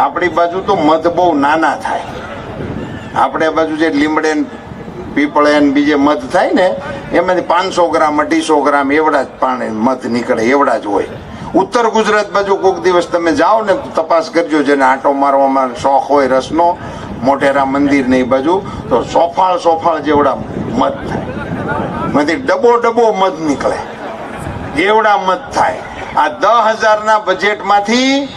આપણી બાજુ તો મધ બહુ નાના થાય. આપણે બાજુ જે લીમડે પીપળે બીજે મધ થાય ને એમાંથી પાંચસો ગ્રામ, અઢીસો ગ્રામ એવડા જ પાણી મધ નીકળે, એવડા જ હોય. ઉત્તર ગુજરાત બાજુ કોઈક દિવસ તમે જાઓ ને તપાસ કરજો, જેને આંટો મારવામાં શોખ હોય, રસનો મોટેરા મંદિર ને એ બાજુ, તો સોફાળ સોફાળ જેવડા મધ થાય. માંથી ડબો ડબો મધ નીકળે. એવડા મધ થાય. આ દસ હજારના બજેટમાંથી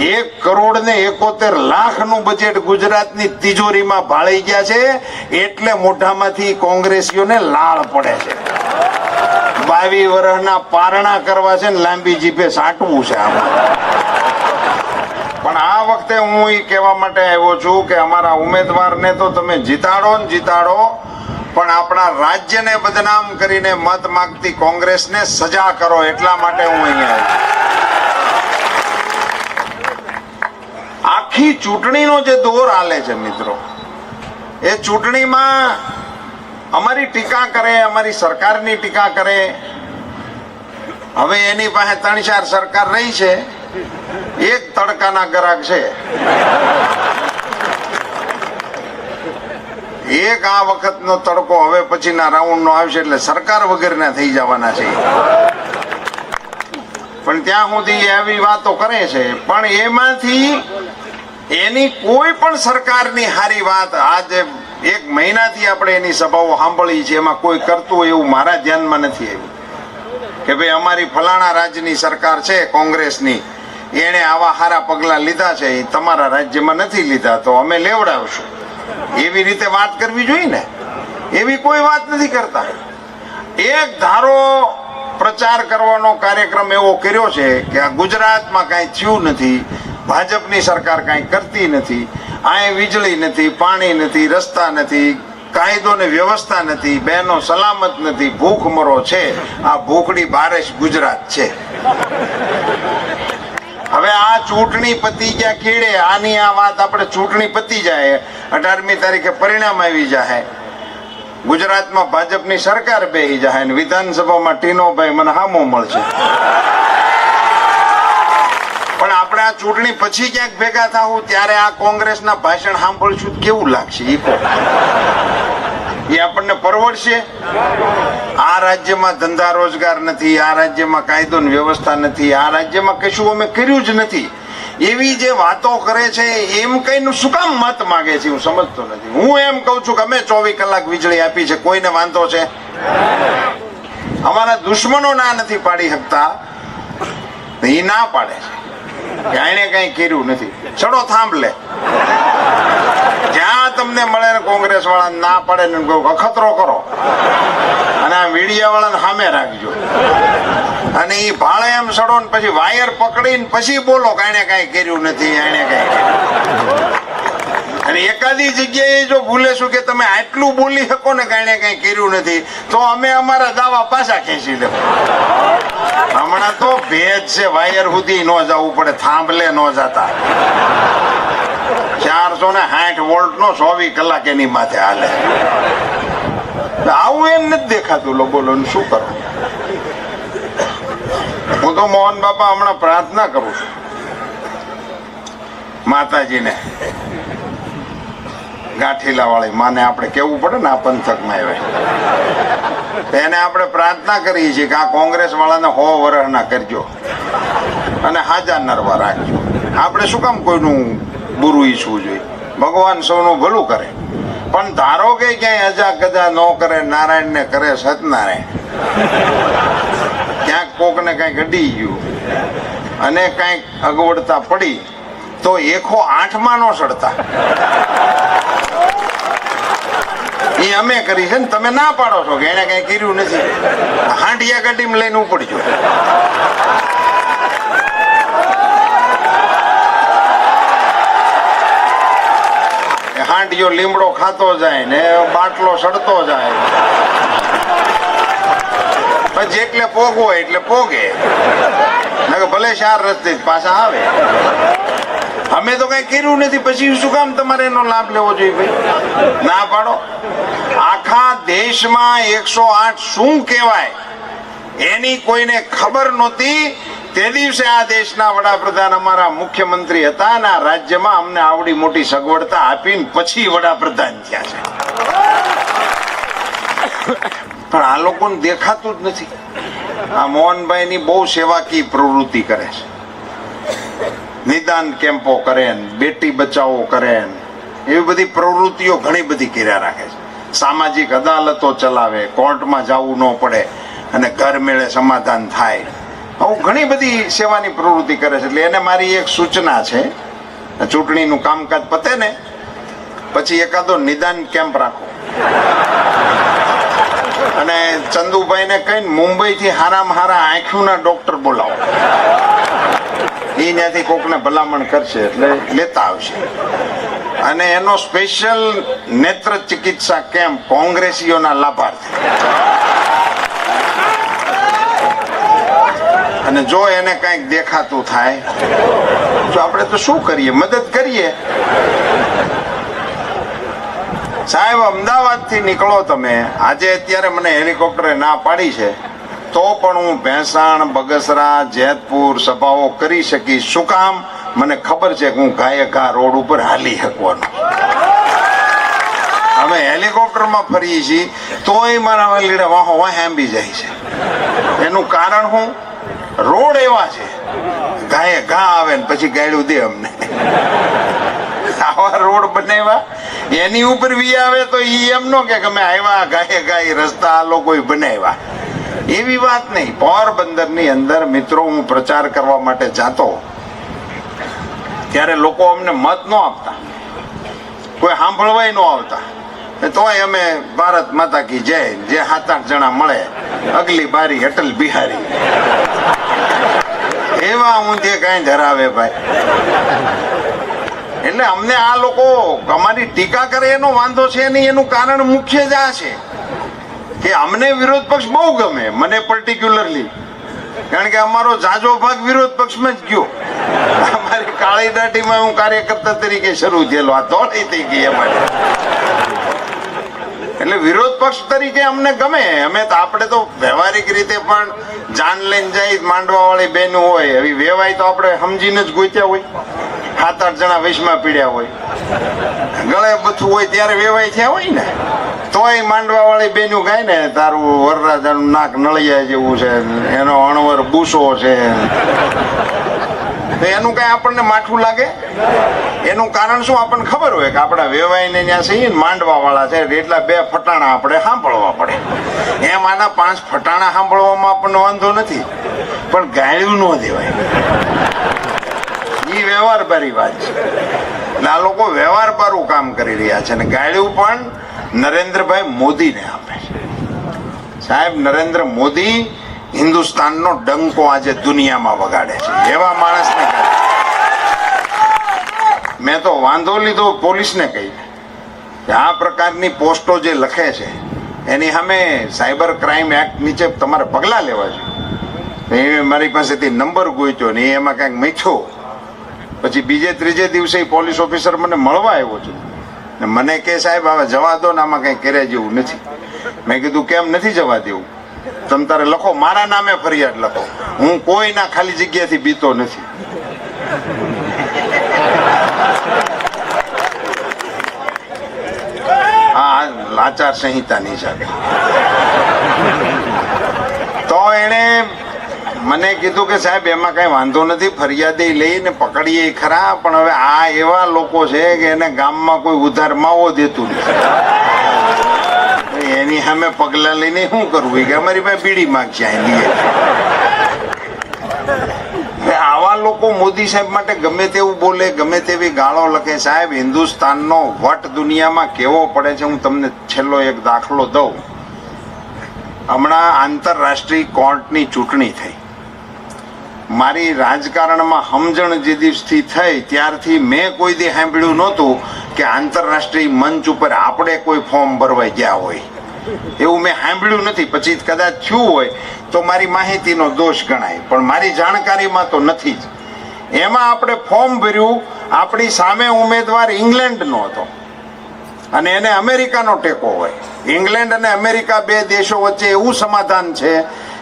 એક કરોડ ને એકોતેર લાખનું બજેટ ગુજરાતની તિજોરીમાં ભાળી ગયા છે. એટલે મોઢામાંથી કોંગ્રેસીઓને લાળ પડે છે. બાવી વર્ષના પારણા કરવા છે ને લાંબી જીભે સાટવું છે આમાં. પણ આ વખતે હું એ કહેવા માટે આવ્યો છું કે અમારા ઉમેદવારને તો તમે જીતાડો ને જીતાડો, પણ આપણા રાજ્યને બદનામ કરીને મત માગતી કોંગ્રેસને સજા કરો એટલા માટે હું અહીંયા આવ્યો. આખી ચૂંટણીનો જે દોર હાલે છે મિત્રો, એ ચૂંટણીમાં અમારી ટીકા કરે, અમારી સરકારની ટીકા કરે. હવે એની પાસે ત્રણ ચાર સરકાર રહી છે, એક તડકાના ગ્રાહક છે. એક આ વખતનો તડકો હવે પછીના રાઉન્ડનો આવશે એટલે સરકાર વગરના થઈ જવાના છે. પણ ત્યાં સુધી એવી વાતો કરે છે. પણ એમાંથી એની કોઈ પણ સરકારની હારી વાત આજે એક મહિનાથી આપણે એની સભાઓ સાંભળી છે, એમાં કોઈ કરતું હોય એવું મારા ધ્યાનમાં નથી આવ્યું. કે ભાઈ અમારી ફલાણા રાજ્યની સરકાર છે, કોંગ્રેસની. એણે આવા સારા પગલાં લીધા છે, એ તમારા રાજ્યમાં નથી લીધા, તો અમે લેવડાવશું. એવી રીતે વાત કરવી જોઈએ ને. એવી કોઈ વાત નથી કરતા. એક ધારો પ્રચાર કરવાનો કાર્યક્રમ એવો કર્યો છે કે આ ગુજરાતમાં કાંઈ થયું નથી ભાજપની સરકાર કાંઈ કરતી નથી અહીં વીજળી નથી, પાણી નથી, રસ્તા નથી, કાયદો ને વ્યવસ્થા નથી, બહેનો સલામત નથી ભૂખમરો છે. આ ભૂખડી બારેશ ગુજરાત છે. હવે આ ચૂંટણી પતી ગયા ખેડે આની આ વાત આપણે ચૂંટણી પતી જાય. અઢારમી તારીખે પરિણામ આવી જાય ગુજરાતમાં ભાજપની સરકાર બેહી જાય વિધાનસભામાં ટીનોભાઈ મને હામો મળશે. પણ આપણે આ ચૂંટણી પછી ક્યાંક ભેગા થાવું ત્યારે આ કોંગ્રેસના ભાષણ સાંભળશું કેવું લાગશે? એ એ આપણને પરવડશે. આ રાજ્યમાં ધંધા રોજગાર નથી, આ રાજ્યમાં કાયદો વ્યવસ્થા નથી, આ રાજ્યમાં કશું અમે કર્યું જ નથી. એવી જે વાતો કરે છે, એમ કઈ શું કામ મત માગે છે, હું સમજતો નથી. હું એમ કઉ છું કે અમે ચોવીસ કલાક વીજળી આપી છે, કોઈને વાંધો છે? અમારા દુશ્મનો ના નથી પાડી શકતા. એ ના પાડે છે. આણે કઈ કર્યું નથી. ચડો થાંભલે જ્યાં તમને મળે ને કોંગ્રેસ વાળા ના પડે ને અખતરો કરો. અને આ મીડિયા વાળાને સામે રાખજો. અને એ ભાળે એમ સડો ને પછી વાયર પકડીને પછી બોલો કે આણે કઈ કર્યું નથી એને કઈ અને એકાદી જગ્યાએ જો ભૂલેશું કે તમે આટલું બોલી શકો ને કારણે કઈ કર્યું નથી, તો અમે અમારા દાવા પાછા ખેંચી લે હમણાં તો ભેજ છે, વાયર સુધી ન જવું પડે, થાંભલે ન જતા. ચારસો ને સાઠ વોલ્ટ નો ચોવીસ કલાક એની માથે હાલે. આવું એમ નથી દેખાતું, લો બોલો શું કરો? હું તો મોહન બાપા હમણાં પ્રાર્થના કરું છું. માતાજીને. ગાંઠીલા વાળી માને આપણે કેવું પડે ને આ પંથકમાં આવે એને આપણે પ્રાર્થના કરીએ છીએ કે આ કોંગ્રેસ વાળાને હો વરહના કરજો અને હાજા નરવા રાખજો. આપણે શું કામ કોઈનું બુરું ઈચ્છવું જોઈએ? ભગવાન સૌનું ભલું કરે. પણ ધારો કે ક્યાંય અજા કજા ન કરે નારાયણ ને કરે સતનારાયણ ક્યાંક કોકને કાંઈક અડી ગયું અને કાંઈક અગવડતા પડી, તો એકો આઠમાં નો સડતા. એ અમે કરી છે ને તમે ના પાડો છો કે એને કઈ કર્યું નથી. હાંડિયા ગાડીમાં લઈને ઉપડજો. હાંડિયો લીમડો ખાતો જાય ને બાટલો સડતો જાય. જેટલે પોગવો એટલે પોગે. ભલે ચાર રસ્તે પાછા આવે. અમે તો કઈ કર્યું નથી. પછી શું કામ તમારે એનો લાભ લેવો જોઈએ ભાઈ? ના પાડો. આખા દેશમાં એકસો આઠ શું કહેવાય એની કોઈને ખબર નહોતી. તે દિવસે આ દેશના વડાપ્રધાન અમારા મુખ્યમંત્રી હતા અને આ રાજ્યમાં અમને આવડી મોટી સગવડતા આપીને પછી વડાપ્રધાન થયા છે. પણ આ લોકોને દેખાતું જ નથી. આ મોહનભાઈની બહુ સેવાકીય પ્રવૃત્તિ કરે છે. નિદાન કેમ્પો કરે બેટી બચાવો કરે એવી બધી પ્રવૃત્તિઓ ઘણી બધી કર્યા રાખે છે. સામાજિક અદાલતો ચલાવે, કોર્ટમાં જવું ન પડે અને ઘર મેળે સમાધાન થાય. આવું ઘણી બધી સેવાની પ્રવૃત્તિ કરે છે. એટલે એને મારી એક સૂચના છે. ચૂંટણીનું કામકાજ પતે ને, પછી એકાદો નિદાન કેમ્પ રાખો. અને ચંદુભાઈને કહીને મુંબઈથી હારામાં હારા આંખ્યુંના ડોક્ટર બોલાવો. એ ત્યાંથી કોકને ભલામણ કરશે એટલે લેતા આવશે. અને એનો સ્પેશિયલ નેત્ર ચિકિત્સા કેમ્પ કોંગ્રેસીઓના લાભાર્થી અને જો એને કંઈક દેખાતું થાય, તો આપણે તો શું કરીએ? મદદ કરીએ? સાહેબ અમદાવાદથી નીકળો તમે. આજે અત્યારે મને હેલિકોપ્ટરે ના પાડી છે. તો પણ હું ભેંસાણ, બગસરા, જેતપુર સભાઓ કરી શકીશ. શું કામ? મને ખબર છે કે હું ઘાયે ઘા રોડ ઉપર હાલી શકવાનું. અમે હેલિકોપ્ટરમાં ફરીએ છીએ, તોય મારા લીડા વાહો વાહ આંબી જાય છે. એનું કારણ હું? રોડ એવા છે. ઘાયે ઘા આવે ને પછી ગાયડું દે અમને. આવા રોડ બનાવ્યા? એની ઉપર વી આવે તો ઈ એમ નો કે અમે આવ્યા ગાયે ગાય રસ્તા આ લોકોએ બનાવ્યા. એવી વાત નહીં. પોરબંદરની અંદર મિત્રો હું પ્રચાર કરવા માટે જાતો, ત્યારે લોકો અમને મત ન આપતા. કોઈ સાંભળવાય ન આવતા. તોય અમે ભારત માતા કી જય, જે સાત આઠ જણા મળે, અગલી બારી અટલ બિહારી. એવા ઊંધે કાંઈ ધરાવે ભાઈ. એટલે અમને આ લોકો અમારી ટીકા કરે એનો વાંધો છે નહીં, એનું કારણ મુખ્ય જ આ છે. કે અમને વિરોધ પક્ષ બહુ ગમે, મને પર્ટિક્યુલરલી કારણ કે અમારો જાજો ભાગ વિરોધ પક્ષમાં જ ગયો. અમારી કાળી દાટીમાં હું કાર્યકર્તા તરીકે શરૂ થયેલો. આ દોડી થઈ ગઈ અમારી. એટલે વિરોધ પક્ષ તરીકે અમને ગમે. અમે તો આપણે તો વ્યવહારિક રીતે પણ જાન લઈને જાય માંડવા વાળી બેન હોય, એવી વેવાય તો આપણે સમજીને જ ગોત્યા હોય. સાત આઠ જણા વૈશમાં પીડ્યા હોય. ગળે બથું હોય, ત્યારે વેવાય થયા હોય ને. તોય માંડવા વાળી બેનું ગાય ને, તારું વરરાજાનું નાક નળિયા જેવું છે, એનો અણવર બુસો છે. તો એનું કઈ આપણને માઠું લાગે? એનું કારણ શું આપણને ખબર હોય કે આપણા વેવાઈને ત્યાં છીએ ને માંડવા વાળા છે, એટલા બે ફટાણા આપણે સાંભળવા પડે. એમ આના પાંચ ફટાણા સાંભળવામાં આપણને વાંધો નથી, પણ ગાળ્યું ન દેવાય. એ વ્યવહાર બારી વાત છે. આ લોકો વ્યવહાર બારું કામ કરી રહ્યા છે અને ગાળ્યું પણ નરેન્દ્રભાઈ મોદીને આપે છે. સાહેબ, નરેન્દ્ર મોદી હિન્દુસ્તાનનો ડંકો આજે દુનિયામાં વગાડે છે. એવા માણસને મેં તો વાંધો લીધો પોલીસને કહી. કે આ પ્રકારની પોસ્ટો જે લખે છે, એની સામે સાયબર ક્રાઇમ એક્ટ નીચે તમારે પગલાં લેવા જોઈએ. એ મારી પાસેથી નંબર ગોચ્યો ને એમાં કાંઈક મીઠો. પછી બીજે ત્રીજે દિવસે પોલીસ ઓફિસર મને મળવા આવ્યો છે. ને મને કે સાહેબ, હવે જવા દો ને આમાં કંઈ કર્યા જેવું નથી. મેં કીધું, કેમ નથી જવા દેવું? તમે તારે લખો, મારા નામે ફરિયાદ લખો. હું કોઈના ખાલી જગ્યાથી બીતો નથી. આ આચાર સંહિતાની સાથે તો એણે મને કીધું કે સાહેબ, એમાં કઈ વાંધો નથી, ફરિયાદી લઈને પકડીએ ખરા, પણ હવે આ એવા લોકો છે કે એને ગામમાં કોઈ ઉધાર માવો દેતું નથી. એની સામે પગલા લઈને શું કરવું? કે અમારી પાસે બીડી માંગશે હવે આવા લોકો મોદી સાહેબ માટે ગમે તેવું બોલે, ગમે તેવી ગાળો લખે. સાહેબ, હિન્દુસ્તાનનો વટ દુનિયામાં કેવો પડે છે, હું તમને છેલ્લો એક દાખલો દઉં. હમણાં આંતરરાષ્ટ્રીય કોર્ટની ચૂંટણી થઈ. મારી રાજકારણમાં સમજણ જે દિવસથી થઈ, ત્યારથી મેં કોઈ દી સાંભળ્યું નહોતું કે આંતરરાષ્ટ્રીય મંચ ઉપર આપણે કોઈ ફોર્મ ભરવાઈ ગયા હોય. એવું મેં સાંભળ્યું નથી, પછી કદાચ થયું હોય તો મારી માહિતીનો દોષ ગણાય. પણ મારી જાણકારીમાં તો નથી જ. એમાં આપણે ફોર્મ ભર્યું, આપણી સામે ઉમેદવાર ઇંગ્લેન્ડનો હતો. અને એને અમેરિકાનો ટેકો હોય. ઇંગ્લેન્ડ અને અમેરિકા બે દેશો વચ્ચે એવું સમાધાન છે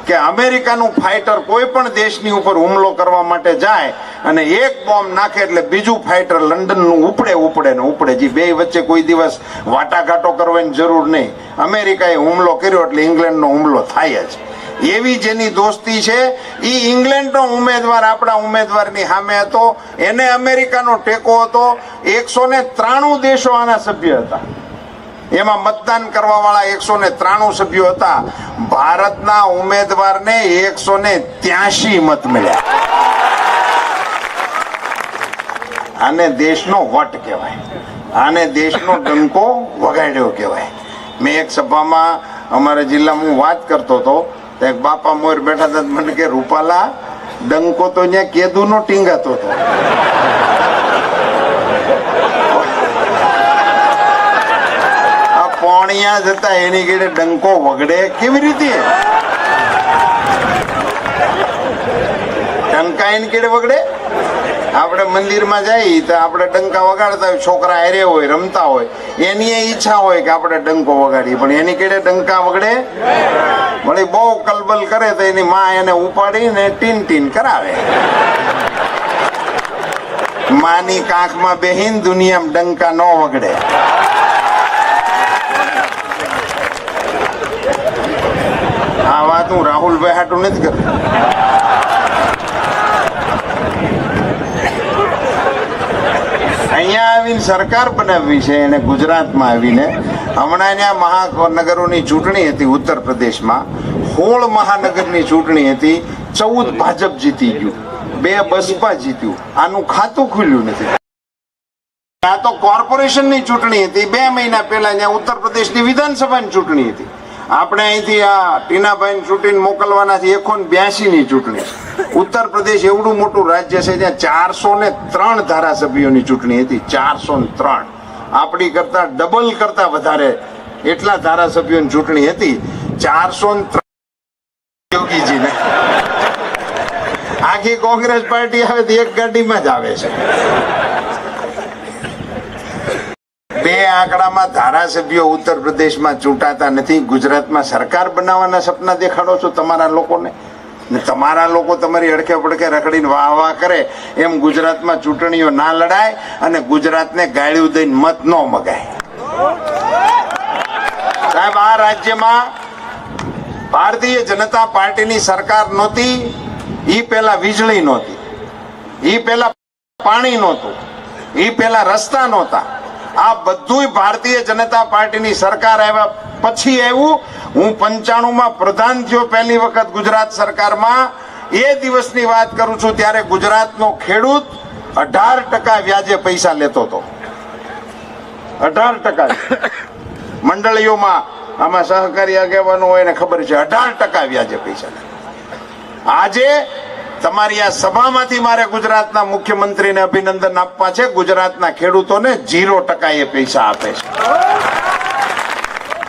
કે અમેરિકાનું ફાઇટર કોઈ પણ દેશની ઉપર હુમલો કરવા માટે જાય અને એક બોમ્બ નાખે એટલે બીજું ફાઇટર લંડનનું ઉપડે ઉપડે ને ઉપડે. જે, બે વચ્ચે કોઈ દિવસ વાટાઘાટો કરવાની જરૂર નહીં. અમેરિકાએ હુમલો કર્યો એટલે ઇંગ્લેન્ડનો હુમલો થાય જ. એવી જેની દોસ્તી છે એ ઇંગ્લેન્ડનો ઉમેદવાર આપણા ઉમેદવારની સામે હતો. એને અમેરિકાનો ટેકો હતો. એકસો ત્રાણું દેશો આના સભ્ય હતા. એમાં મતદાન કરવા વાળા એકસો ને ત્રાણું સભ્યો હતા. ભારતના ઉમેદવારને એકસો ને ત્યાસી મત મળ્યા. આને દેશનો વટ કહેવાય. આને દેશનો ડંકો વગાડ્યો કહેવાય. મેં એક સભામાં અમારા જિલ્લામાં હું વાત કરતો હતો, તો એક બાપા મોર બેઠા હતા મને કે, રૂપાલા, ડંકો તો ત્યાં કેદુનો ટીંગાતો હતો. આ જતા એની ઘેડે ડંકો વગડે. કેવી રીતે? ડંકા એની કેડે વગડે? આપણે મંદિરમાં જઈએ તો આપણે ડંકા વગાડતા હોય, છોકરા હારે હોય, રમતા હોય. એની ઈચ્છા હોય કે આપણે ડંકો વગાડીએ. પણ એની કેડે ડંકા વગડે? વળી બહુ કલબલ કરે તો એની માં એને ઉપાડીને ટીન ટીન કરાવે. માની કાંખમાં બેહીન દુનિયામાં ડંકા ન વગડે. આ વાત હું રાહુલભાઈ હાટું નથી કરતો અહીંયા આવીને સરકાર બનાવવી છે એને ગુજરાતમાં આવીને. હમણાં ત્યાં મહાનગરોની ચૂંટણી હતી ઉત્તર પ્રદેશમાં. હોળ મહાનગરની ચૂંટણી હતી. ચૌદ ભાજપ જીતી ગયું. બે બસપા જીત્યું. આનું ખાતું ખુલ્યું નથી. આ તો કોર્પોરેશનની ચૂંટણી હતી. બે મહિના પહેલા ત્યાં ઉત્તર પ્રદેશની વિધાનસભાની ચૂંટણી હતી. આપણે અહીંથી આ ટીનાભાઈ ચૂંટીને મોકલવાના છે એકો બ્યાસી ની ચૂંટણી ઉત્તર પ્રદેશ એવડું મોટું રાજ્ય છે. ત્યાં ચારસો ને ત્રણ ધારાસભ્યોની ચૂંટણી હતી. ચારસો ને ત્રણ. આપણી કરતા ડબલ કરતા વધારે એટલા ધારાસભ્યોની ચૂંટણી હતી. ચારસો ને ત્રણ. યોગીજીને. આખી કોંગ્રેસ પાર્ટી આવે તો એક ગાડીમાં જ આવે છે. બે આંકડામાં ધારાસભ્યો ઉત્તર પ્રદેશમાં ચૂંટાતા નથી, ગુજરાતમાં સરકાર બનાવવાના સપના દેખાડો છો તમારા લોકોને? ને તમારા લોકો તમારી અડકે પડકે રખડીને વાહ વાહ કરે એમ ગુજરાતમાં ચૂંટણીઓ ના લડાય અને ગુજરાતને ગાળ્યું દઈને મત ન મગાય. સાહેબ, આ રાજ્યમાં ભારતીય જનતા પાર્ટીની સરકાર નહોતી, ઈ પેલા વીજળી નહોતી, ઈ પેલા પાણી નહોતું, ઈ પેલા રસ્તા નહોતા. આ બધુંય ભારતીય જનતા પાર્ટીની સરકાર આવ્યા પછી આવ્યું. હું પંચાણુંમાં પ્રધાન થયો પહેલી વખત ગુજરાત સરકારમાં. એ દિવસની વાત કરું છું ત્યારે ગુજરાતનો ખેડૂત અઢાર ટકા વ્યાજે પૈસા લેતો હતો. અઢાર ટકા. મંડળીઓમાં આમાં સહકારી આગેવાનો હોય એને ખબર છે, અઢાર ટકા વ્યાજે પૈસા. આજે તમારી આ સભામાંથી મારે ગુજરાતના મુખ્યમંત્રીને અભિનંદન આપવા છે. ગુજરાતના ખેડૂતોને જીરો ટકા એ પૈસા આપે છે.